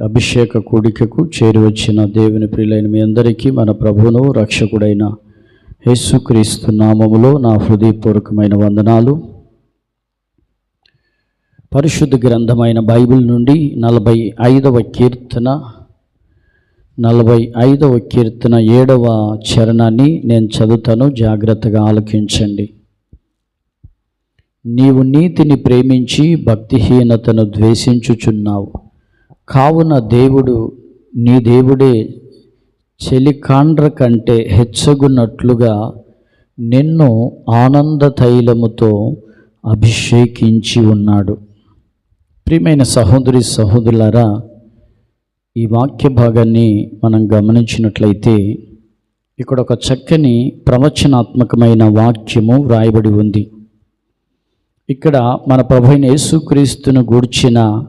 అభిషేక కూడికకు చేరివచ్చిన దేవుని ప్రియులైన మీ అందరికీ మన ప్రభువును రక్షకుడైన యేసుక్రీస్తు నామములో నా హృదయపూర్వకమైన వందనాలు. పరిశుద్ధ గ్రంథమైన బైబిల్ నుండి నలభై ఐదవ కీర్తన నలభై ఐదవ కీర్తన ఏడవ చరణాన్ని నేను చదువుతాను. జాగ్రత్తగా ఆలకించండి. నీవు నీతిని ప్రేమించి భక్తిహీనతను ద్వేషించుచున్నావు. కావున దేవుడు నీ దేవుడే చెలికాండ్ర కంటే హెచ్చగున్నట్లుగా నిన్ను ఆనంద తైలముతో అభిషేకించి ఉన్నాడు. ప్రియమైన సహోదరి సహోదరులారా ఈ వాక్య భాగాన్ని మనం గమనించినట్లయితే ఇక్కడ ఒక చక్కని ప్రవచనాత్మకమైన వాక్యము వ్రాయబడి ఉంది. ఇక్కడ మన ప్రభుైన యేసుక్రీస్తును గూర్చిన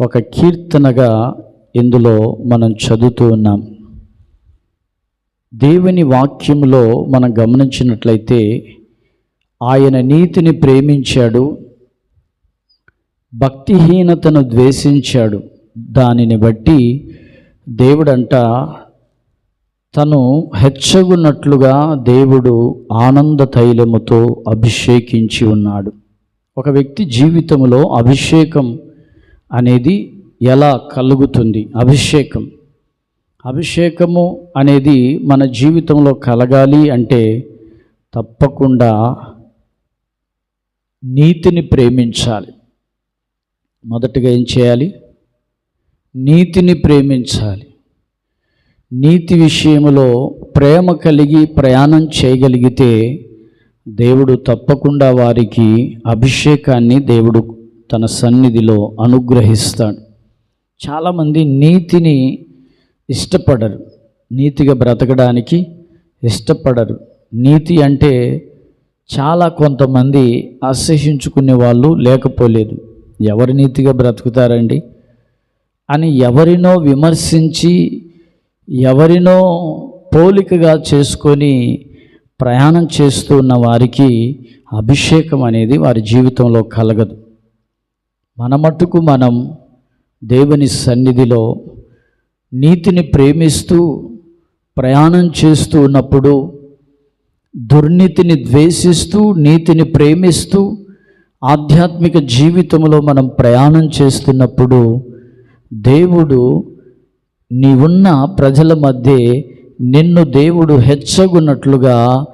ఒక కీర్తనగా ఇందులో మనం చదువుతూ ఉన్నాం. దేవుని వాక్యంలో మనం గమనించినట్లయితే ఆయన నీతిని ప్రేమించాడు భక్తిహీనతను ద్వేషించాడు. దానిని బట్టి దేవుడంట తను హెచ్చగున్నట్లుగా దేవుడు ఆనంద తైలముతో అభిషేకించి ఉన్నాడు. ఒక వ్యక్తి జీవితంలో అభిషేకం అనేది ఎలా కలుగుతుంది? అభిషేకం. అభిషేకము అనేది మన జీవితంలో కలగాలి అంటే తప్పకుండా నీతిని ప్రేమించాలి. మొదటగా ఏం చేయాలి? నీతిని ప్రేమించాలి. నీతి విషయంలో ప్రేమ కలిగి ప్రయాణం చేయగలిగితే దేవుడు తప్పకుండా వారికి అభిషేకాన్ని దేవుడు తన సన్నిధిలో అనుగ్రహిస్తాడు. చాలామంది నీతిని ఇష్టపడరు. నీతిగా బ్రతకడానికి ఇష్టపడరు. నీతి అంటే చాలా కొంతమంది అసహించుకునే వాళ్ళు లేకపోలేదు. ఎవరు నీతిగా బ్రతుకుతారండి? అని ఎవరినో విమర్శించి ఎవరినో పోలికగా చేసుకొని ప్రయాణం చేస్తూ ఉన్న వారికి అభిషేకం అనేది వారి జీవితంలో కలగదు. మన మట్టుకు మనం దేవుని సన్నిధిలో నీతిని ప్రేమిస్తూ ప్రయాణం చేస్తూ ఉన్నప్పుడు దుర్నీతిని ద్వేషిస్తూ నీతిని ప్రేమిస్తూ ఆధ్యాత్మిక జీవితంలో మనం ప్రయాణం చేస్తున్నప్పుడు దేవుడు నీవున్న ప్రజల మధ్య నిన్ను దేవుడు హెచ్చగున్నట్లుగా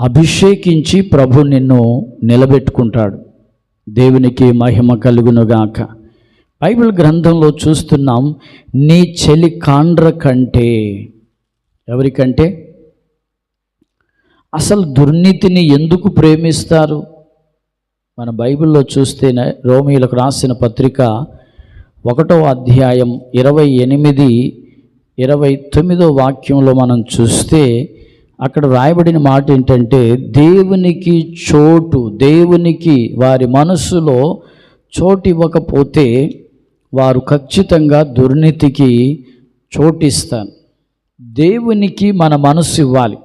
అభిషేకించి ప్రభు నిన్ను నిలబెట్టుకుంటాడు. దేవునికి మహిమ కలుగునుగాక. బైబిల్ గ్రంథంలో చూస్తున్నాం నీ చెలి కాండ్ర కంటే. ఎవరికంటే? అసలు దుర్నీతిని ఎందుకు ప్రేమిస్తారు? మన బైబిల్లో చూస్తేనే రోమిలకు రాసిన పత్రిక ఒకటో అధ్యాయం ఇరవై ఎనిమిది ఇరవై తొమ్మిదో వాక్యంలో మనం చూస్తే అక్కడ రాయబడిన మాట ఏంటంటే దేవునికి చోటు దేవునికి వారి మనస్సులో చోటు ఇవ్వకపోతే వారు ఖచ్చితంగా దుర్నీతికి చోటిస్తాను దేవునికి మన మనస్సు ఇవ్వాలి.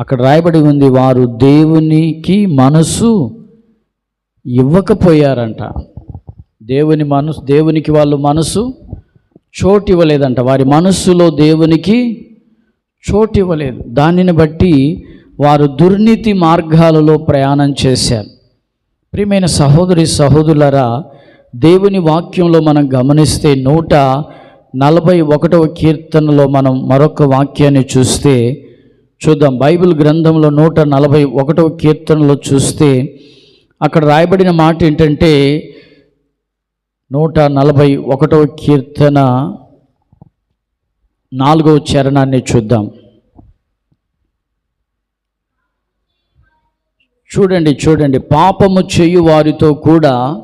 అక్కడ రాయబడి ఉంది వారు దేవునికి మనసు ఇవ్వకపోయారంట. దేవుని మనసు దేవునికి వాళ్ళు మనసు చోటు ఇవ్వలేదంట. వారి మనస్సులో దేవునికి చోటు ఇవ్వలేదు దానిని బట్టి వారు దుర్నీతి మార్గాలలో ప్రయాణం చేశారు. ప్రియమైన సహోదరి సహోదరులరా దేవుని వాక్యంలో మనం గమనిస్తే నూట నలభై ఒకటవ కీర్తనలో మనం మరొక వాక్యాన్ని చూస్తే చూద్దాం. బైబిల్ గ్రంథంలో నూట నలభై ఒకటవ కీర్తనలో చూస్తే అక్కడ రాయబడిన మాట ఏంటంటే నూట నలభై ఒకటవ కీర్తన నాలుగవ చరణాన్ని చూద్దాం. చూడండి చూడండి. పాపము చేయు వారితో కూడా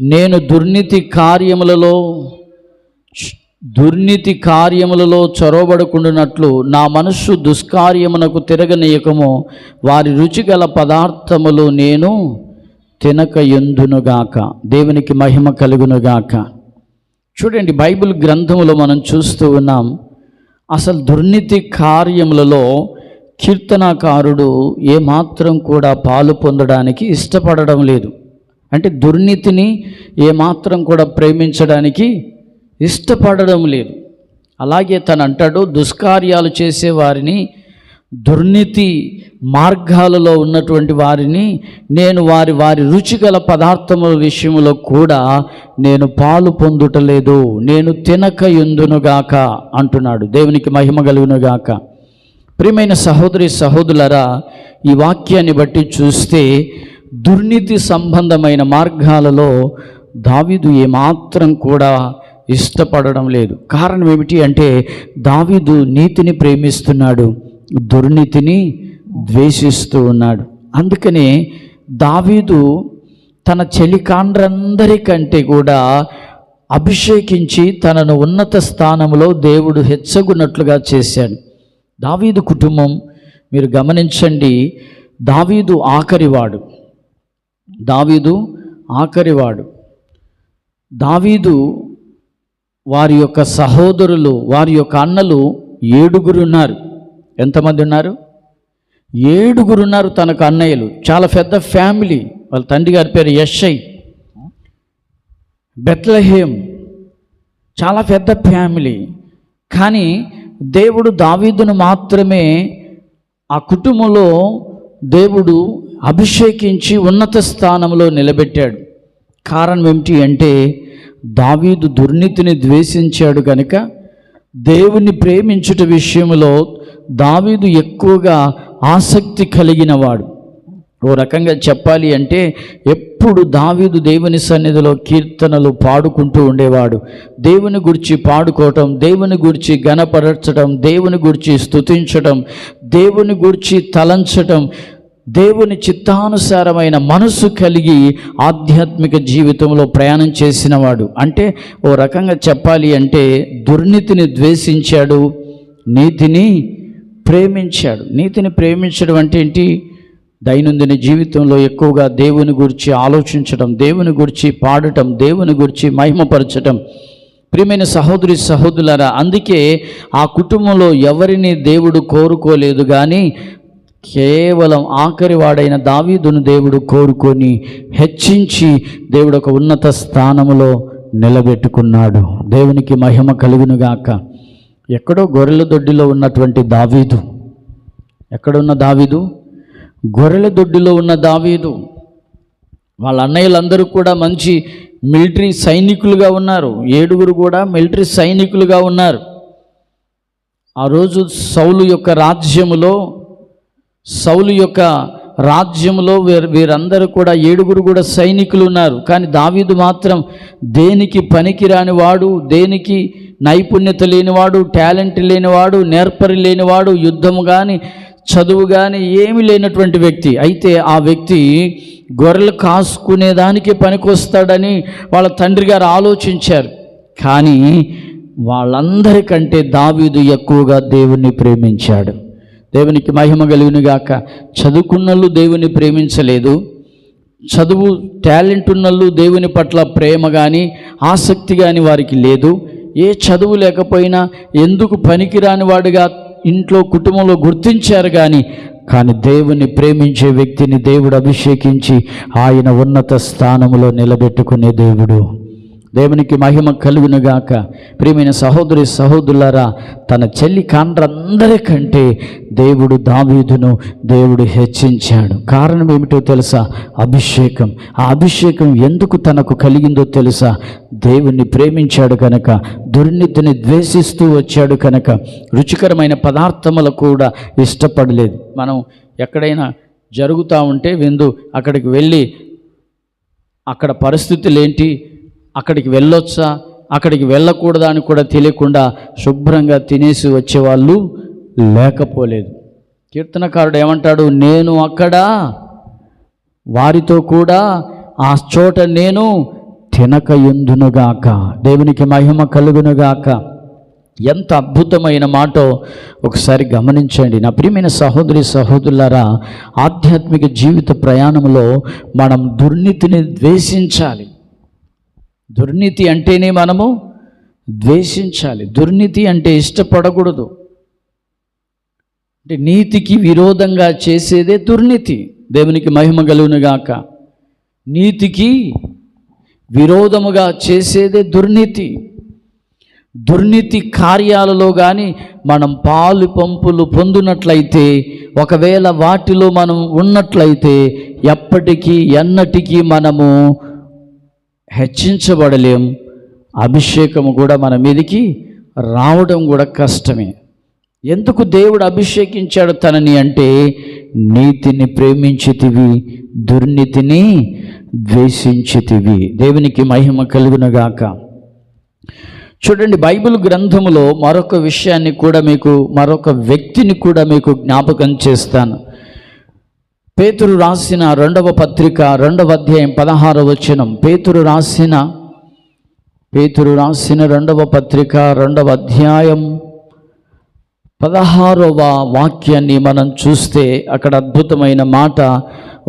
నేను దుర్నీతి కార్యములలో దుర్నీతి కార్యములలో చొరవబడుకుండునట్లు నా మనస్సు దుష్కార్యమునకు తిరగనీయకము. వారి రుచిగల పదార్థములు నేను తినక ఎందునుగాక? దేవునికి మహిమ కలుగునుగాక. చూడండి బైబిల్ గ్రంథములో మనం చూస్తూ ఉన్నాం అసలు దుర్నీతి కార్యములలో కీర్తనాకారుడు ఏమాత్రం కూడా పాలు పొందడానికి ఇష్టపడడం లేదు. అంటే దుర్నీతిని ఏమాత్రం కూడా ప్రేమించడానికి ఇష్టపడడం లేదు. అలాగే తను అంటాడు దుష్కార్యాలు చేసే వారిని దుర్నీతి మార్గాలలో ఉన్నటువంటి వారిని నేను వారి వారి రుచిగల పదార్థముల విషయంలో కూడా నేను పాలు పొందుటలేదు. నేను తినక ఎందునుగాక? అంటున్నాడు. దేవునికి మహిమ కలుగునుగాక. ప్రియమైన సహోదరి సహోదరులరా ఈ వాక్యాన్ని బట్టి చూస్తే దుర్నీతి సంబంధమైన మార్గాలలో దావీదు ఏమాత్రం కూడా ఇష్టపడడం లేదు. కారణం ఏమిటి అంటే దావీదు నీతిని ప్రేమిస్తున్నాడు. దుర్నీతిని ద్వేషిస్తూ ఉన్నాడు. అందుకనే దావీదు తన చెలికాండ్రందరికంటే కూడా అభిషేకించి తనను ఉన్నత స్థానంలో దేవుడు హెచ్చగున్నట్లుగా చేశాడు. దావీదు కుటుంబం మీరు గమనించండి దావీదు ఆఖరివాడు. దావీదు ఆఖరివాడు. దావీదు వారి యొక్క సహోదరులు వారి యొక్క అన్నలు ఏడుగురు ఉన్నారు. ఎంతమంది ఉన్నారు? ఏడుగురు ఉన్నారు తనకు అన్నయ్యలు. చాలా పెద్ద ఫ్యామిలీ. వాళ్ళ తండ్రి గారి పేరు యశ్ఐ బెత్లహేమ్ చాలా పెద్ద ఫ్యామిలీ. కానీ దేవుడు దావీదును మాత్రమే ఆ కుటుంబంలో దేవుడు అభిషేకించి ఉన్నత స్థానంలో నిలబెట్టాడు. కారణం ఏమిటి అంటే దావీదు దుర్నీతిని ద్వేషించాడు కనుక దేవుని ప్రేమించుట విషయంలో దావీదు ఎక్కువగా ఆసక్తి కలిగిన వాడు ఓ రకంగా చెప్పాలి అంటే ఎప్పుడు దావీదు దేవుని సన్నిధిలో కీర్తనలు పాడుకుంటూ ఉండేవాడు. దేవుని గురించి పాడుకోవటం దేవుని గురించి గణపరచడం దేవుని గురించి స్థుతించటం దేవుని గురించి తలంచటం దేవుని చిత్తానుసారమైన మనసు కలిగి ఆధ్యాత్మిక జీవితంలో ప్రయాణం చేసినవాడు. అంటే ఓ రకంగా చెప్పాలి అంటే దుర్నీతిని ద్వేషించాడు నీతిని ప్రేమించాడు. నీతిని ప్రేమించడం అంటే ఏంటి? దైనందిన జీవితంలో ఎక్కువగా దేవుని గురించి ఆలోచించడం దేవుని గురించి పాడటం దేవుని గురించి మహిమపరచటం. ప్రియమైన సహోదరి సహోదరులారా అందుకే ఆ కుటుంబంలో ఎవరిని దేవుడు కోరుకోలేదు కానీ కేవలం ఆఖరివాడైన దావీదును దేవుడు కోరుకొని హెచ్చించి దేవుడు ఒక ఉన్నత స్థానములో నిలబెట్టుకున్నాడు. దేవునికి మహిమ కలుగునుగాక. ఎక్కడో గొర్రెల దొడ్డిలో ఉన్నటువంటి దావీదు. ఎక్కడున్న దావీదు? గొర్రెల దొడ్డిలో ఉన్న దావీదు. వాళ్ళ అన్నయ్యలందరూ కూడా మంచి మిలిటరీ సైనికులుగా ఉన్నారు. ఏడుగురు కూడా మిలిటరీ సైనికులుగా ఉన్నారు. ఆ రోజు సౌలు యొక్క రాజ్యములో సౌలు యొక్క రాజ్యంలో వీరందరూ కూడా ఏడుగురు కూడా సైనికులు ఉన్నారు కానీ దావీదు మాత్రం దేనికి పనికిరాని వాడు దేనికి నైపుణ్యత లేనివాడు టాలెంట్ లేనివాడు నేర్పరి లేనివాడు యుద్ధము కానీ చదువు కానీ ఏమి లేనటువంటి వ్యక్తి. అయితే ఆ వ్యక్తి గొర్రెలు కాసుకునేదానికి పనికొస్తాడని వాళ్ళ తండ్రి గారు ఆలోచించారు. కానీ వాళ్ళందరికంటే దావీదు ఎక్కువగా దేవుణ్ణి ప్రేమించాడు. దేవునికి మహిమ కలుగునుగాక. చదువుకున్నళ్ళు దేవుని ప్రేమించలేదు. చదువు టాలెంట్ ఉన్నళ్ళు దేవుని పట్ల ప్రేమ కానీ ఆసక్తి కానీ వారికి లేదు. ఏ చదువు లేకపోయినా ఎందుకు పనికిరాని వాడుగా ఇంట్లో కుటుంబంలో గుర్తించారు కానీ కానీ దేవుని ప్రేమించే వ్యక్తిని దేవుడు అభిషేకించి ఆయన ఉన్నత స్థానములో నిలబెట్టుకునే దేవుడు. దేవునికి మహిమ కలుగునుగాక. ప్రియమైన సహోదరి సహోదరులారా తన చెల్లి కాండ్రందరికంటే దేవుడు దావీదును దేవుడు హెచ్చించాడు. కారణం ఏమిటో తెలుసా? అభిషేకం. ఆ అభిషేకం ఎందుకు తనకు కలిగిందో తెలుసా? దేవుణ్ణి ప్రేమించాడు కనుక దుర్నీతిని ద్వేషిస్తూ వచ్చాడు కనుక రుచికరమైన పదార్థములు కూడా ఇష్టపడలేదు. మనం ఎక్కడైనా జరుగుతూ ఉంటే విందు అక్కడికి వెళ్ళి అక్కడ పరిస్థితులు ఏంటి అక్కడికి వెళ్ళొచ్చా? అక్కడికి వెళ్ళకూడదా అని కూడా తెలియకుండా శుభ్రంగా తినేసి వచ్చేవాళ్ళు లేకపోలేదు. కీర్తనకారుడు ఏమంటాడు? నేను అక్కడ వారితో కూడా ఆ చోట నేను తినక ఎందునుగాక దేవునికి మహిమ కలుగునుగాక. ఎంత అద్భుతమైన మాటో ఒకసారి గమనించండి. నా ప్రియమైన సహోదరి సహోదరులారా ఆధ్యాత్మిక జీవిత ప్రయాణంలో మనం దుర్నీతిని ద్వేషించాలి. దుర్నీతి అంటేనే మనము ద్వేషించాలి. దుర్నీతి అంటే ఇష్టపడకూడదు. అంటే నీతికి విరోధంగా చేసేదే దుర్నీతి. దేవునికి మహిమ కలుగునుగాక నీతికి విరోధముగా చేసేదే దుర్నీతి. దుర్నీతి కార్యాలలో కానీ మనం పాలు పంపులు పొందినట్లయితే ఒకవేళ వాటిలో మనం ఉన్నట్లయితే ఎప్పటికీ ఎన్నటికీ మనము హెచ్చించబడలేం. అభిషేకము కూడా మన మీదికి రావడం కూడా కష్టమే. ఎందుకు దేవుడు అభిషేకించాడు తనని అంటే నీతిని ప్రేమించితివి దుర్నీతిని ద్వేషించితివి. దేవునికి మహిమ కలుగునగాక. చూడండి బైబిల్ గ్రంథములో మరొక విషయాన్ని కూడా మీకు మరొక వ్యక్తిని కూడా మీకు జ్ఞాపకం చేస్తాను. పేతురు రాసిన రెండవ పత్రిక రెండవ అధ్యాయం పదహారవ వచనం. పేతురు రాసిన పేతురు రాసిన రెండవ పత్రిక రెండవ అధ్యాయం పదహారవ వాక్యాన్ని మనం చూస్తే అక్కడ అద్భుతమైన మాట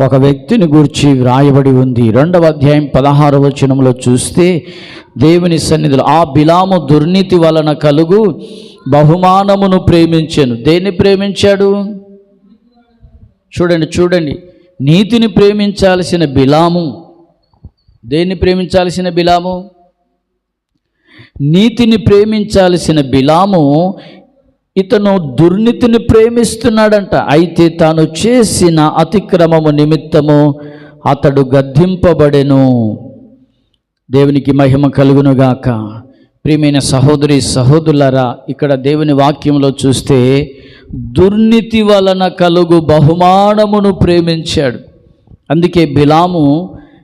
ఒక వ్యక్తిని గురించి వ్రాయబడి ఉంది. రెండవ అధ్యాయం పదహారవ వచనంలో చూస్తే దేవుని సన్నిధిలో ఆ బిలాము దుర్నీతి వలన కలుగు బహుమానమును ప్రేమించాను. దేన్ని ప్రేమించాడు? చూడండి చూడండి. నీతిని ప్రేమించాల్సిన బిలాము. దేన్ని ప్రేమించాల్సిన బిలాము? నీతిని ప్రేమించాల్సిన బిలాము ఇతను దుర్నీతిని ప్రేమిస్తున్నాడంట. అయితే తాను చేసిన అతిక్రమము నిమిత్తము అతడు గద్దింపబడెను. దేవునికి మహిమ కలుగునుగాక. ప్రియమైన సహోదరి సహోదరులరా ఇక్కడ దేవుని వాక్యంలో చూస్తే దుర్నీతి వలన కలుగు బహుమానమును ప్రేమించాడు. అందుకే బిలాము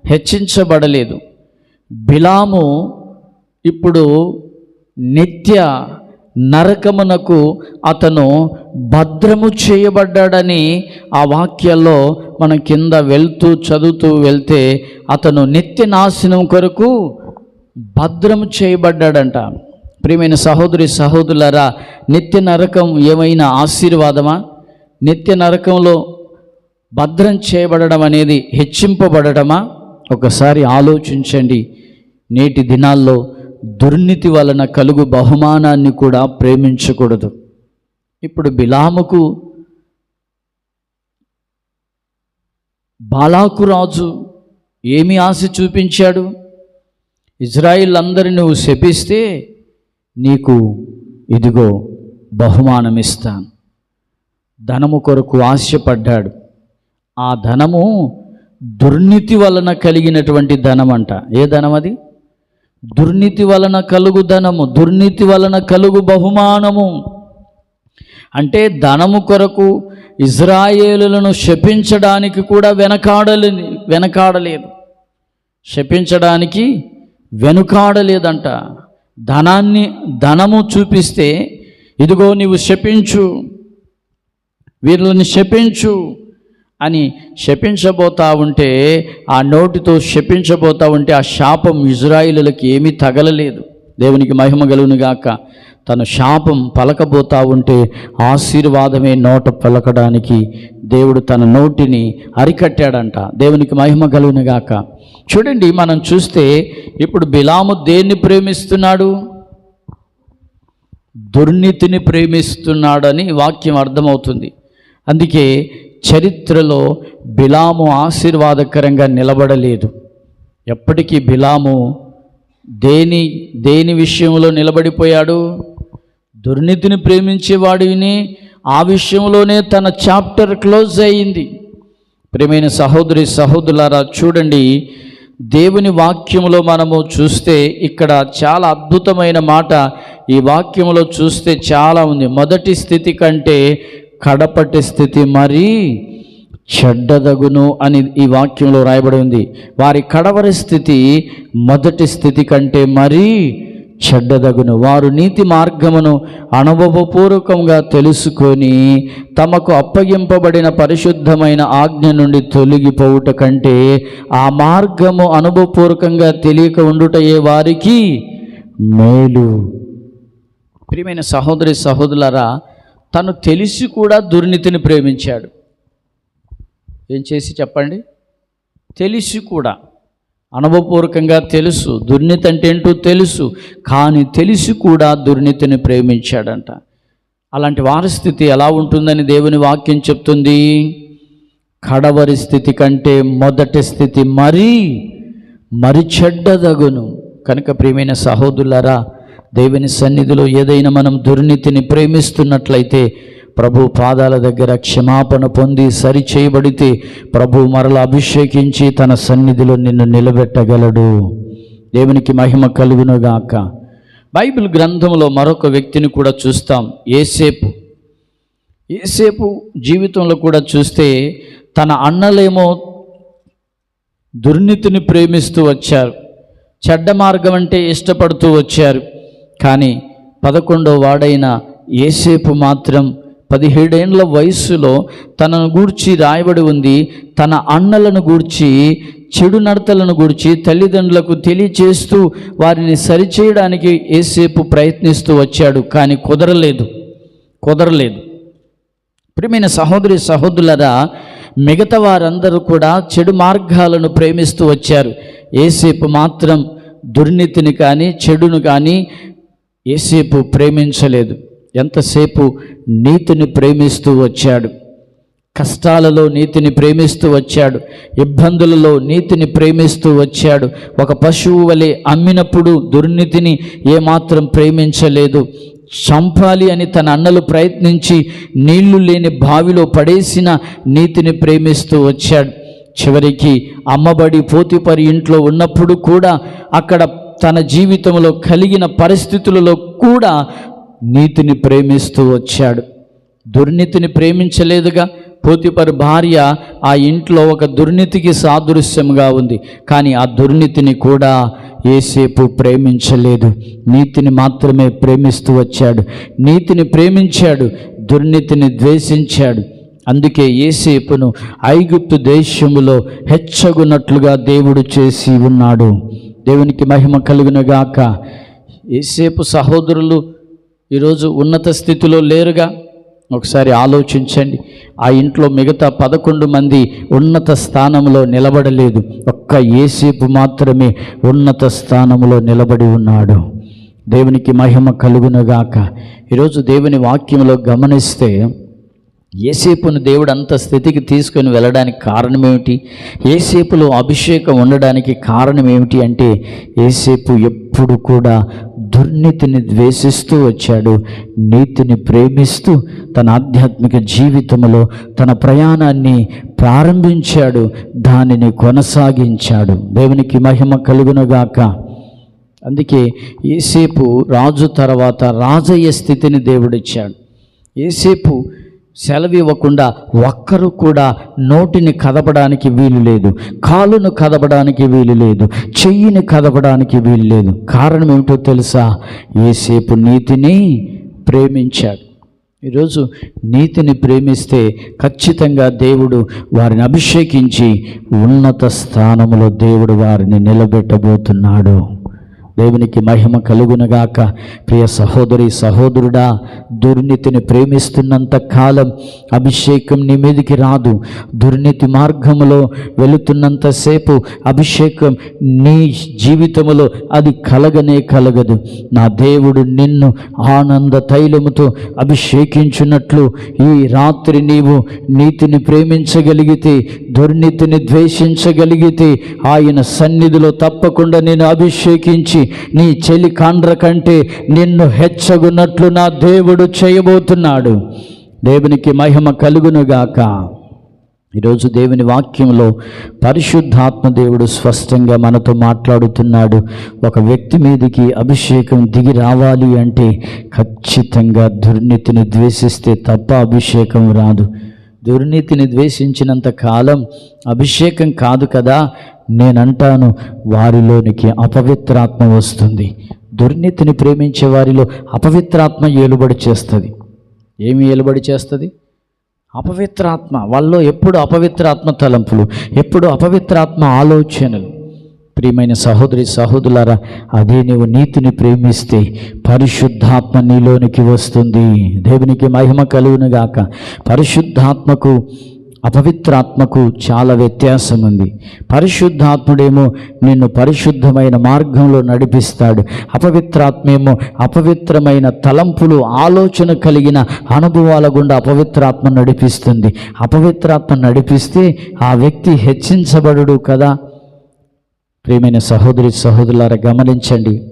హెచ్చించబడలేదు. బిలాము ఇప్పుడు నిత్య నరకమునకు అతను భద్రము చేయబడ్డాడని ఆ వాక్యాల్లో మనం కింద వెళ్తూ చదువుతూ వెళ్తే అతను నిత్య నాశనం కొరకు భద్రము చేయబడ్డాడంట. ప్రియమైన సహోదరి సహోదరులరా నిత్య నరకం ఏమైనా ఆశీర్వాదమా? నిత్య నరకంలో భద్రం చేయబడడం అనేది హెచ్చింపబడటమా? ఒకసారి ఆలోచించండి. నేటి దినాల్లో దుర్నీతి వలన కలుగు బహుమానాన్ని కూడా ప్రేమించకూడదు. ఇప్పుడు బిలాముకు బాలాకు రాజు ఏమి ఆశ చూపించాడు? ఇజ్రాయిల్ అందరిని నువ్వు శపిస్తే నీకు ఇదిగో బహుమానం ఇస్తాను ధనము కొరకు ఆశపడ్డాడు. ఆ ధనము దుర్నీతి వలన కలిగినటువంటి ధనం అంట ఏ ధనం అది దుర్నీతి వలన కలుగు ధనము దుర్నీతి వలన కలుగు బహుమానము. అంటే ధనము కొరకు ఇజ్రాయేలులను శపించడానికి కూడా వెనకాడలే వెనకాడలేదు. శపించడానికి వెనుకాడలేదంట. ధనాన్ని ధనము చూపిస్తే ఇదిగో నీవు శపించు వీళ్ళని శపించు అని శపించబోతా ఉంటే ఆ నోటితో శపించబోతా ఉంటే ఆ శాపం ఇజ్రాయిలులకి ఏమీ తగలలేదు. దేవునికి మహిమ కలుగునుగాక తన శాపం పలకబోతా ఉంటే ఆశీర్వాదమే నోట పలకడానికి దేవుడు తన నోటిని అరికట్టాడంట. దేవునికి మహిమ కలుగునుగాక చూడండి మనం చూస్తే ఇప్పుడు బిలాము దేన్ని ప్రేమిస్తున్నాడు? దుర్నీతిని ప్రేమిస్తున్నాడని వాక్యం అర్థమవుతుంది. అందుకే చరిత్రలో బిలాము ఆశీర్వాదకరంగా నిలబడలేదు. ఎప్పటికీ బిలాము దేని దేని విషయంలో నిలబడిపోయాడు? దుర్నీతిని ప్రేమించేవాడిని ఆ విషయంలోనే తన చాప్టర్ క్లోజ్ అయింది. ప్రేమైన సహోదరి సహోదరులారా చూడండి దేవుని వాక్యములో మనము చూస్తే ఇక్కడ చాలా అద్భుతమైన మాట ఈ వాక్యములో చూస్తే చాలా ఉంది. మొదటి స్థితి కంటే కడపటి స్థితి మరీ చెడ్డదగును అని ఈ వాక్యంలో రాయబడి ఉంది. వారి కడవరి స్థితి మొదటి స్థితి కంటే మరీ చెడ్డదగును. వారు నీతి మార్గమును అనుభవపూర్వకంగా తెలుసుకొని తమకు అప్పగింపబడిన పరిశుద్ధమైన ఆజ్ఞ నుండి తొలగిపోవుట కంటే ఆ మార్గము అనుభవపూర్వకంగా తెలియక ఉండుటయే వారికి మేలు. ప్రియమైన సహోదరి సహోదరులరా తను తెలిసి కూడా దుర్నీతిని ప్రేమించాడు. ఏం చేసి చెప్పండి? తెలిసి కూడా. అనుభవపూర్వకంగా తెలుసు దుర్నీతి అంటే ఏంటో తెలుసు కానీ తెలిసి కూడా దుర్నీతిని ప్రేమించాడంట. అలాంటి వారి స్థితి ఎలా ఉంటుందని దేవుని వాక్యం చెప్తుంది? కడవరి స్థితి కంటే మొదటి స్థితి మరీ మరి చెడ్డదగును. కనుక ప్రియమైన సహోదరులరా దేవుని సన్నిధిలో ఏదైనా మనం దుర్నీతిని ప్రేమిస్తున్నట్లయితే ప్రభు పాదాల దగ్గర క్షమాపణ పొంది సరి చేయబడితే ప్రభు మరల అభిషేకించి తన సన్నిధిలో నిన్ను నిలబెట్టగలడు. దేవునికి మహిమ కలుగునుగాక. బైబిల్ గ్రంథంలో మరొక వ్యక్తిని కూడా చూస్తాం ఏసేపు ఏసేపు జీవితంలో కూడా చూస్తే తన అన్నలేమో దుర్నీతిని ప్రేమిస్తూ వచ్చారు చెడ్డ మార్గం అంటే ఇష్టపడుతూ వచ్చారు. కానీ పదకొండో వాడైన ఏసేపు మాత్రం పదిహేడేండ్ల వయస్సులో తనను గూర్చి రాయబడి ఉంది. తన అన్నలను గూర్చి చెడు నడతలను గూర్చి తల్లిదండ్రులకు తెలియచేస్తూ వారిని సరిచేయడానికి ఏసేపు ప్రయత్నిస్తూ వచ్చాడు. కానీ కుదరలేదు. కుదరలేదు. ప్రియమైన సహోదరి సహోదరులరా మిగతా వారందరూ కూడా చెడు మార్గాలను ప్రేమిస్తూ వచ్చారు. ఏసేపు మాత్రం దుర్నీతిని కానీ చెడును కానీ ఏసేపు ప్రేమించలేదు. ఎంతసేపు నీతిని ప్రేమిస్తూ వచ్చాడు? కష్టాలలో నీతిని ప్రేమిస్తూ వచ్చాడు. ఇబ్బందులలో నీతిని ప్రేమిస్తూ వచ్చాడు. ఒక పశువు వలె అమ్మినప్పుడు దుర్నీతిని ఏమాత్రం ప్రేమించలేదు. చంపాలి అని తన అన్నలు ప్రయత్నించి నీళ్ళు లేని బావిలో పడేసిన నీతిని ప్రేమిస్తూ వచ్చాడు. చివరికి అమ్మబడి పోతిపరి ఇంట్లో ఉన్నప్పుడు కూడా అక్కడ తన జీవితంలో కలిగిన పరిస్థితులలో కూడా నీతిని ప్రేమిస్తూ వచ్చాడు. దుర్నీతిని ప్రేమించలేదుగా. పోతిపరు భార్య ఆ ఇంట్లో ఒక దుర్నీతికి సాదృశ్యంగా ఉంది. కానీ ఆ దుర్నీతిని కూడా ఏసేపు ప్రేమించలేదు. నీతిని మాత్రమే ప్రేమిస్తూ వచ్చాడు. నీతిని ప్రేమించాడు. దుర్నీతిని ద్వేషించాడు. అందుకే ఏసేపును ఐగుప్తు దేశములో హెచ్చగునట్లుగా దేవుడు చేసి ఉన్నాడు. దేవునికి మహిమ కలుగునగాక. ఏసేపు సహోదరులు ఈరోజు ఉన్నత స్థితిలో లేరుగా? ఒకసారి ఆలోచించండి. ఆ ఇంట్లో మిగతా పదకొండు మంది ఉన్నత స్థానంలో నిలబడలేదు. ఒక్క ఏసేపు మాత్రమే ఉన్నత స్థానంలో నిలబడి ఉన్నాడు. దేవునికి మహిమ కలుగునగాక. ఈరోజు దేవుని వాక్యంలో గమనిస్తే ఏసేపును దేవుడు అంత స్థితికి తీసుకొని వెళ్ళడానికి కారణం ఏమిటి ఏసేపులో అభిషేకం ఉండడానికి కారణం ఏమిటి అంటే ఏసేపు ఎప్పుడు కూడా దుర్నీతిని ద్వేషిస్తూ వచ్చాడు. నీతిని ప్రేమిస్తూ తన ఆధ్యాత్మిక జీవితంలో తన ప్రయాణాన్ని ప్రారంభించాడు. దానిని కొనసాగించాడు. దేవునికి మహిమ కలుగునుగాక. అందుకే ఏసేపు రాజు తర్వాత రాజయ్య స్థితిని దేవుడిచ్చాడు. ఏసేపు సెలవు ఇవ్వకుండా ఒక్కరు కూడా నోటిని కదపడానికి వీలు లేదు కాలును కదపడానికి వీలు లేదు చెయ్యిని కదపడానికి వీలు లేదు. కారణం ఏమిటో తెలుసా? ఏసేపు నీతిని ప్రేమించాడు. ఈరోజు నీతిని ప్రేమిస్తే ఖచ్చితంగా దేవుడు వారిని అభిషేకించి ఉన్నత స్థానంలో దేవుడు వారిని నిలబెట్టబోతున్నాడు. దేవునికి మహిమ కలుగునగాక. ప్రియ సహోదరి సహోదరుడా దుర్నీతిని ప్రేమిస్తున్నంత కాలం అభిషేకం నీ మీదికి రాదు. దుర్నీతి మార్గములో వెళుతున్నంతసేపు అభిషేకం నీ జీవితములో అది కలగనే కలగదు. నా దేవుడు నిన్ను ఆనంద తైలముతో అభిషేకించున్నట్లు ఈ రాత్రి నీవు నీతిని ప్రేమించగలిగితే దుర్నీతిని ద్వేషించగలిగితే ఆయన సన్నిధిలో తప్పకుండా నేను అభిషేకించి నీ చెలి కాండ్ర కంటే నిన్ను హెచ్చగున్నట్లు నా దేవుడు చేయబోతున్నాడు. దేవునికి మహిమ కలుగునుగాక. ఈరోజు దేవుని వాక్యంలో పరిశుద్ధాత్మ దేవుడు స్పష్టంగా మనతో మాట్లాడుతున్నాడు. ఒక వ్యక్తి మీదకి అభిషేకం దిగి రావాలి అంటే ఖచ్చితంగా దుర్నీతిని ద్వేషిస్తే తప్ప అభిషేకం రాదు. దుర్నీతిని ద్వేషించినంత కాలం అభిషేకం కాదు కదా నేనంటాను వారిలోనికి అపవిత్రాత్మ వస్తుంది. దుర్నీతిని ప్రేమించే వారిలో అపవిత్రాత్మ ఏలుబడి చేస్తుంది. ఏమి ఏలుబడి చేస్తుంది? అపవిత్రాత్మ. వాళ్ళలో ఎప్పుడు అపవిత్రాత్మ తలంపులు ఎప్పుడు అపవిత్రాత్మ ఆలోచనలు. ప్రియమైన సహోదరి సహోదరులారా అదే నీవు నీతిని ప్రేమిస్తే పరిశుద్ధాత్మ నీలోనికి వస్తుంది. దేవునికి మహిమ కలుగునుగాక. పరిశుద్ధాత్మకు అపవిత్రాత్మకు చాలా వ్యత్యాసం ఉంది. పరిశుద్ధాత్ముడేమో నిన్ను పరిశుద్ధమైన మార్గంలో నడిపిస్తాడు. అపవిత్రాత్మేమో అపవిత్రమైన తలంపులు ఆలోచన కలిగిన అనుభవాల గుండా అపవిత్రాత్మ నడిపిస్తుంది. అపవిత్రాత్మ నడిపిస్తే ఆ వ్యక్తి హెచ్చించబడుడు కదా. ప్రియమైన సహోదరి సహోదరులారా గమనించండి.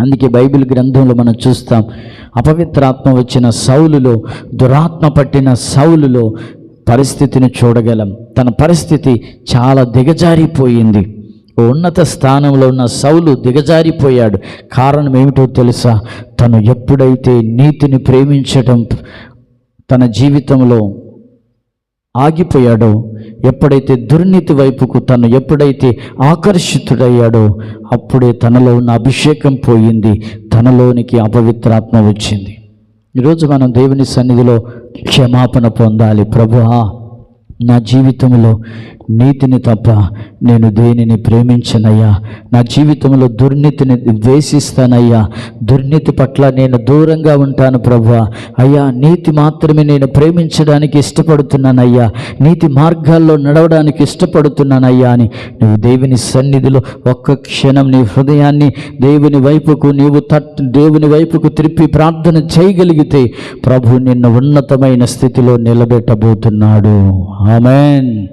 అందుకే బైబిల్ గ్రంథంలో మనం చూస్తాం అపవిత్రాత్మ వచ్చిన సౌలులో దురాత్మ పట్టిన సౌలులో పరిస్థితిని చూడగలం. తన పరిస్థితి చాలా దిగజారిపోయింది. ఉన్నత స్థానంలో ఉన్న సౌలు దిగజారిపోయాడు. కారణం ఏమిటో తెలుసా? తను ఎప్పుడైతే నీతిని ప్రేమించటం తన జీవితంలో ఆగిపోయాడో ఎప్పుడైతే దుర్నీతి వైపుకు తను ఎప్పుడైతే ఆకర్షితుడయ్యాడో అప్పుడే తనలో ఉన్న అభిషేకం పోయింది తనలోనికి అపవిత్రాత్మ వచ్చింది. ఈరోజు మనం దేవుని సన్నిధిలో క్షమాపణ పొందాలి. ప్రభువా నా జీవితంలో నీతిని తప్ప నేను దేనిని ప్రేమించనయ్యా? నా జీవితంలో దుర్నీతిని ద్వేషిస్తానయ్యా. దుర్నీతి పట్ల నేను దూరంగా ఉంటాను ప్రభు అయ్యా నీతి మాత్రమే నేను ప్రేమించడానికి ఇష్టపడుతున్నానయ్యా. నీతి మార్గాల్లో నడవడానికి ఇష్టపడుతున్నానయ్యా అని. నువ్వు దేవుని సన్నిధిలో ఒక్క క్షణం నీ హృదయాన్ని దేవుని వైపుకు నీవు తట్ దేవుని వైపుకు త్రిప్పి ప్రార్థన చేయగలిగితే ప్రభు నిన్ను ఉన్నతమైన స్థితిలో నిలబెట్టబోతున్నాడు. ఆమెన్.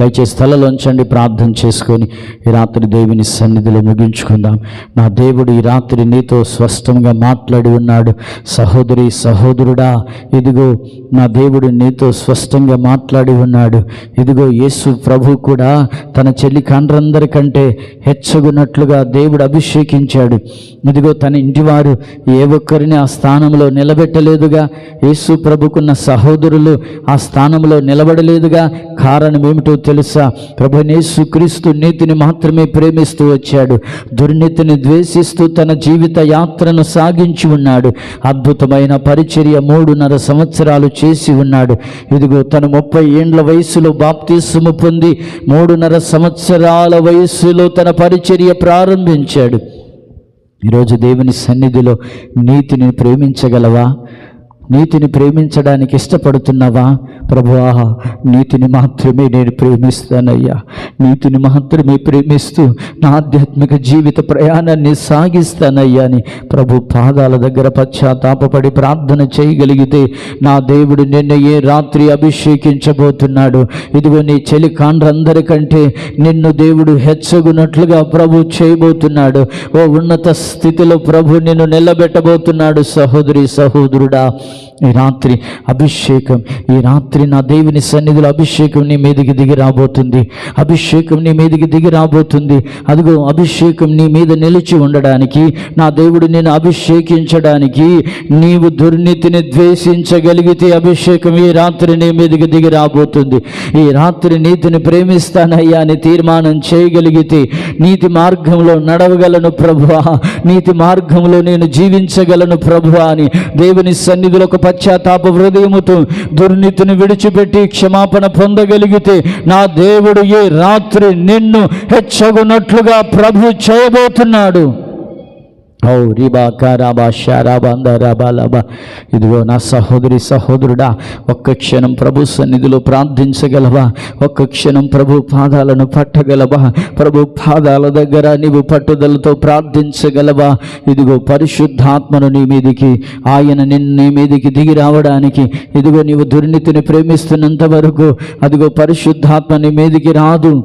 దయచేసి స్థలలో ఉంచండి ప్రార్థన చేసుకొని ఈ రాత్రి దేవుని సన్నిధిలో ముగించుకుందాం. నా దేవుడు ఈ రాత్రి నీతో స్పష్టంగా మాట్లాడి ఉన్నాడు. సహోదరి సహోదరుడా ఇదిగో నా దేవుడు నీతో స్పష్టంగా మాట్లాడి ఉన్నాడు. ఇదిగో యేసు ప్రభు కూడా తన చెల్లి కండ్రందరికంటే హెచ్చగున్నట్లుగా దేవుడు అభిషేకించాడు. ఇదిగో తన ఇంటివారు ఏ ఒక్కరిని ఆ స్థానంలో నిలబెట్టలేదుగా. యేసు ప్రభుకున్న సహోదరులు ఆ స్థానంలో నిలబడలేదుగా. కారణం ఏమిటో తెలుసా? ప్రభునేసు క్రీస్తు నీతిని మాత్రమే ప్రేమిస్తూ వచ్చాడు. దుర్నీతిని ద్వేషిస్తూ తన జీవిత యాత్రను సాగించి ఉన్నాడు. అద్భుతమైన పరిచర్య మూడున్నర సంవత్సరాలు చేసి ఉన్నాడు. ఇదిగో తను ముప్పై ఏండ్ల వయసులో బాప్తీసుము పొంది మూడున్నర సంవత్సరాల వయస్సులో తన పరిచర్య ప్రారంభించాడు. ఈరోజు దేవుని సన్నిధిలో నీతిని ప్రేమించగలవా? నీతిని ప్రేమించడానికి ఇష్టపడుతున్నావా? ప్రభువా నీతిని మాత్రమే నేను ప్రేమిస్తానయ్యా. నీతిని మాత్రమే ప్రేమిస్తూ నా ఆధ్యాత్మిక జీవిత ప్రయాణాన్ని సాగిస్తానయ్యా అని ప్రభు పాదాల దగ్గర పశ్చాత్తాపడి ప్రార్థన చేయగలిగితే నా దేవుడు నిన్ను ఏ రాత్రి అభిషేకించబోతున్నాడు? ఇదిగో నీ చెలి కాండ్రందరికంటే నిన్ను దేవుడు హెచ్చగునట్లుగా ప్రభు చేయబోతున్నాడు. ఓ ఉన్నత స్థితిలో ప్రభు నిన్ను నిలబెట్టబోతున్నాడు సహోదరి సహోదరుడా. ఈ రాత్రి అభిషేకం ఈ రాత్రి నా దేవుని సన్నిధిలో అభిషేకం నీ మీదకి దిగి రాబోతుంది. అభిషేకం నీ మీదకి దిగి రాబోతుంది. అదిగో అభిషేకం నీ మీద నిలిచి ఉండడానికి నా దేవుడు నేను అభిషేకించడానికి నీవు దుర్నీతిని ద్వేషించగలిగితే అభిషేకం ఈ రాత్రి నీ మీదకి దిగి రాబోతుంది. ఈ రాత్రి నీతిని ప్రేమిస్తానయ్యా అని తీర్మానం చేయగలిగితే నీతి మార్గంలో నడవగలను ప్రభువా. నీతి మార్గంలో నేను జీవించగలను ప్రభువా అని దేవుని సన్నిధిలో ఒక పశ్చాత్తాప హృదయముతో దుర్నీతిని విడిచిపెట్టి క్షమాపణ పొందగలిగితే నా దేవుడు ఏ రాత్రి నిన్ను హెచ్చగునట్లుగా ప్రభు చేయబోతున్నాడు. ఇదిగో నా సహోదరి సహోదరుడా ఒక్క క్షణం ప్రభు సన్నిధిలో ప్రార్థించగలవా? ఒక్క క్షణం ప్రభు పాదాలను పట్టగలవా? ప్రభు పాదాల దగ్గర నీవు పట్టుదలతో ప్రార్థించగలవా? ఇదిగో పరిశుద్ధాత్మను నీ మీదికి ఆయన నిన్ను నీ మీదికి దిగి రావడానికి. ఇదిగో నీవు దుర్నీతిని ప్రేమిస్తున్నంత వరకు అదిగో పరిశుద్ధాత్మ నీ మీదికి రాదు.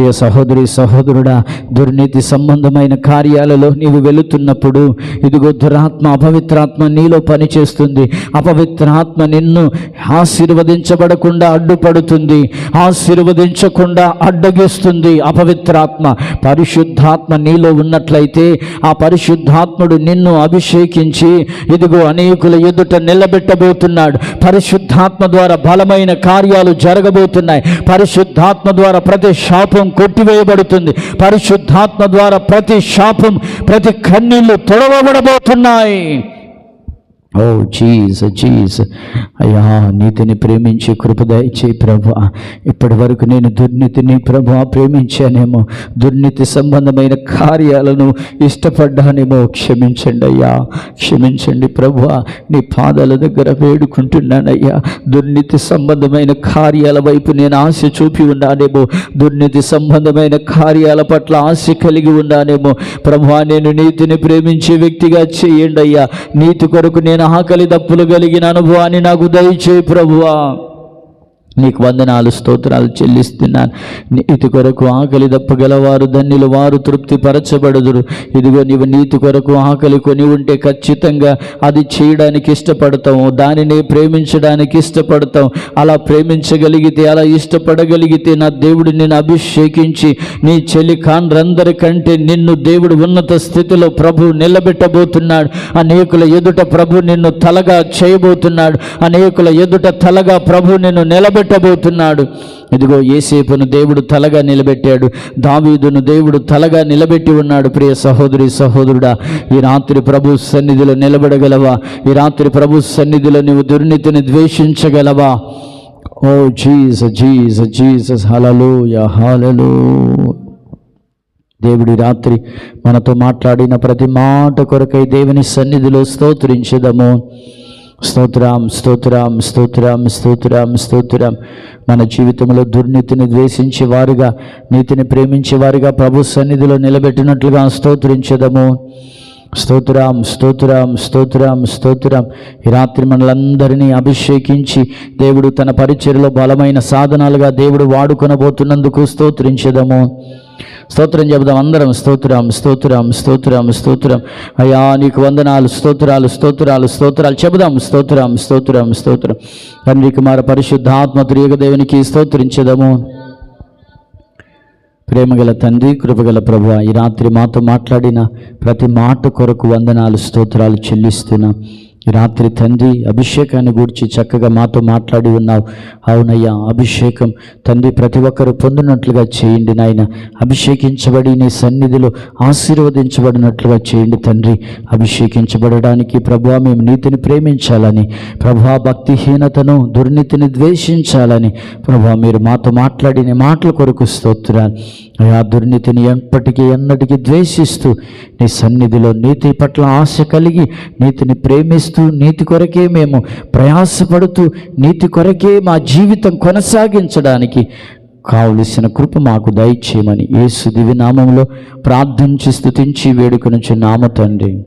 ప్రియ సహోదరి సహోదరుడా దుర్నీతి సంబంధమైన కార్యాలలో నీవు వెళుతున్నప్పుడు ఇదిగో దురాత్మ అపవిత్రాత్మ నీలో పనిచేస్తుంది. అపవిత్రాత్మ నిన్ను ఆశీర్వదించబడకుండా అడ్డుపడుతుంది. ఆశీర్వదించకుండా అడ్డగిస్తుంది అపవిత్రాత్మ. పరిశుద్ధాత్మ నీలో ఉన్నట్లయితే ఆ పరిశుద్ధాత్ముడు నిన్ను అభిషేకించి ఇదిగో అనేకుల ఎదుట నిలబెట్టబోతున్నాడు. పరిశుద్ధాత్మ ద్వారా బలమైన కార్యాలు జరగబోతున్నాయి. పరిశుద్ధాత్మ ద్వారా ప్రతి శాపం కొట్టివేయబడుతుంది. పరిశుద్ధాత్మ ద్వారా ప్రతి శాపం ప్రతి కన్నీళ్ళు తొడవబడబోతున్నాయి. ఓ జీజ్ జీజ్ అయ్యా నీతిని ప్రేమించి కృప దయచేయి ప్రభు. ఇప్పటి వరకు నేను దుర్నీతిని ప్రభు ప్రేమించానేమో. దుర్నీతి సంబంధమైన కార్యాలను ఇష్టపడ్డానేమో. క్షమించండి అయ్యా క్షమించండి ప్రభు. నీ పాదాల దగ్గర వేడుకుంటున్నానయ్యా. దుర్నీతి సంబంధమైన కార్యాల వైపు నేను ఆశ చూపి ఉన్నానేమో. దుర్నీతి సంబంధమైన కార్యాల పట్ల ఆశ కలిగి ఉన్నానేమో. ప్రభు నేను నీతిని ప్రేమించే వ్యక్తిగా చేయండి అయ్యా. నీతి కొరకు నేను నేను ఆకలి దప్పులు కలిగిన అనుభవాన్ని నాకు దయచేయి ప్రభువా. నీకు వందనాలు స్తోత్రాలు చెల్లిస్తున్నాను. నీతి కొరకు ఆకలి దప్పగలవారు ధన్యులు వారు తృప్తి పరచబడుదురు ఇదిగో నీవు నీతి కొరకు ఆకలి కొని ఉంటే ఖచ్చితంగా అది చేయడానికి ఇష్టపడతాము దానిని ప్రేమించడానికి ఇష్టపడతాం అలా ప్రేమించగలిగితే అలా ఇష్టపడగలిగితే నా దేవుడు నిన్ను అభిషేకించి నీ చెల్లి కాండ్రందరికంటే నిన్ను దేవుడు ఉన్నత స్థితిలో ప్రభు నిలబెట్టబోతున్నాడు. అనేకుల ఎదుట ప్రభు నిన్ను తలగా చేయబోతున్నాడు. అనేకుల ఎదుట తలగా ప్రభు నిన్ను నిలబెట్టబోతున్నాడు. ఇదిగో ఏసేపును దేవుడు తలగా నిలబెట్టాడు. దావీదును దేవుడు తలగా నిలబెట్టి ఉన్నాడు. ప్రియ సహోదరి సహోదరుడా ఈ రాత్రి ప్రభు సన్నిధిలో నిలబడగలవా? ఈ రాత్రి ప్రభు సన్నిధిలో నీవు దుర్నీతిని ద్వేషించగలవా? ఓ జీస జీస జీసస్ హలలుయ హలలు దేవుడి రాత్రి మనతో మాట్లాడిన ప్రతి మాట కొరకై దేవుని సన్నిధిలో స్తోత్రించదము. స్తోత్రం స్తోత్రం స్తోత్రం స్తోత్రం స్తోత్రం. మన జీవితంలో దుర్నీతిని ద్వేషించేవారుగా నీతిని ప్రేమించేవారుగా ప్రభు సన్నిధిలో నిలబెట్టినట్లుగా స్తోత్రించదము. స్తోత్రం స్తోత్రం స్తోత్రం స్తోత్రం. ఈ రాత్రి మనలందరినీ అభిషేకించి దేవుడు తన పరిచర్లో బలమైన సాధనాలుగా దేవుడు వాడుకొనబోతున్నందుకు స్తోత్రించదము. స్తోత్రం చెబుదాం అందరం స్తోత్రం స్తోత్రం స్తోత్రం స్తోత్రం. అయ్యా నీకు వందనాలు స్తోత్రాలు స్తోత్రాలు స్తోత్రాలు. చెబుదాం స్తోత్రం స్తోత్రం స్తోత్రం. తండ్రి కుమార పరిశుద్ధాత్మ త్రియక దేవునికి స్తోత్రించదము. ప్రేమగల తండ్రి కృపగల ప్రభు ఈ రాత్రి మాతో మాట్లాడిన ప్రతి మాట కొరకు వందనాలు స్తోత్రాలు చెల్లిస్తున్నాం. ఈ రాత్రి తండ్రి అభిషేకాన్ని గూర్చి చక్కగా మాతో మాట్లాడి ఉన్నావు. అవునయ్యా అభిషేకం తండ్రి ప్రతి ఒక్కరు పొందినట్లుగా చేయండి నాయన. అభిషేకించబడి నీ సన్నిధిలో ఆశీర్వదించబడినట్లుగా చేయండి తండ్రి. అభిషేకించబడడానికి ప్రభా మేము నీతిని ప్రేమించాలని ప్రభా భక్తిహీనతను దుర్నీతిని ద్వేషించాలని ప్రభా మీరు మాతో మాట్లాడిన మాటల కొరకు స్తోత్రాలు. ఆ దుర్నీతిని ఎప్పటికీ ఎన్నటికీ ద్వేషిస్తూ నీ సన్నిధిలో నీతి పట్ల ఆశ కలిగి నీతిని ప్రేమిస్తూ నీతి కొరకే మేము ప్రయాసపడుతూ నీతి కొరకే మా జీవితం కొనసాగించడానికి కావలసిన కృప మాకు దయచేయమని యేసు దివి నామంలో ప్రార్థించి స్థుతించి వేడుక నుంచి నామ తండ్రి.